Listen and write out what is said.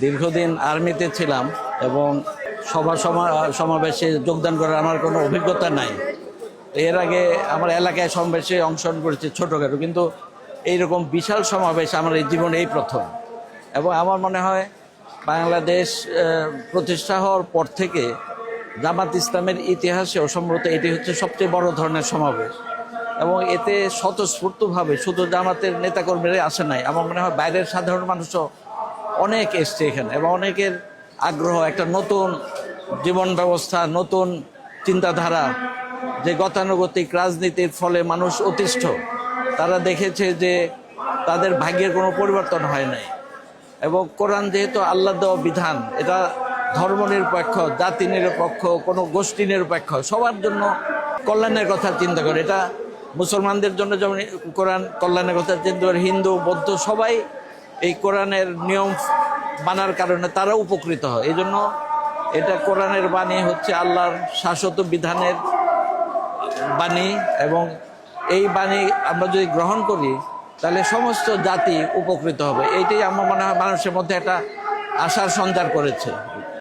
দীর্ঘদিন আর্মিতে ছিলাম এবং সভা সমা- সমাবেশে যোগদান করার আমার কোনো অভিজ্ঞতা নাই। এর আগে আমার এলাকায় সমাবেশে অংশগ্রহণ করেছি ছোটোখাটো, কিন্তু এইরকম বিশাল সমাবেশ আমার এই জীবনে এই প্রথম। এবং আমার মনে হয় বাংলাদেশ প্রতিষ্ঠা হওয়ার পর থেকে জামাত ইসলামের ইতিহাসে সম্ভবত এটি হচ্ছে সবচেয়ে বড় ধরনের সমাবেশ। এবং এতে স্বতঃস্ফূর্তভাবে শুধু জামাতের নেতাকর্মীরাই আসে নাই, আমার মনে হয় বাইরের সাধারণ মানুষও অনেক এসছে এখানে এবং অনেকের আগ্রহ, একটা নতুন জীবন ব্যবস্থা, নতুন চিন্তাধারা, যে গতানুগতিক রাজনীতির ফলে মানুষ অতিষ্ঠ। তারা দেখেছে যে তাদের ভাগ্যের কোনো পরিবর্তন হয় নাই। এবং কোরআন যেহেতু আল্লাহ দেওয়া বিধান, এটা ধর্ম নিরপেক্ষ জাতি নিরপেক্ষ কোনো গোষ্ঠী নিরপেক্ষ, সবার জন্য কল্যাণের কথা চিন্তা করে। এটা মুসলমানদের জন্য যেমন কোরআন কল্যাণের কথা চিন্তা করে, হিন্দু, বৌদ্ধ সবাই এই কোরআনের নিয়ম মানার কারণে তারা উপকৃত হয়। এই জন্য এটা কোরআনের বাণী হচ্ছে আল্লাহর শাশ্বত বিধানের বাণী এবং এই বাণী আমরা যদি গ্রহণ করি, তাহলে সমস্ত জাতি উপকৃত হবে। এইটাই আমার মনে হয় মানুষের মধ্যে একটা আশার সঞ্চার করেছে।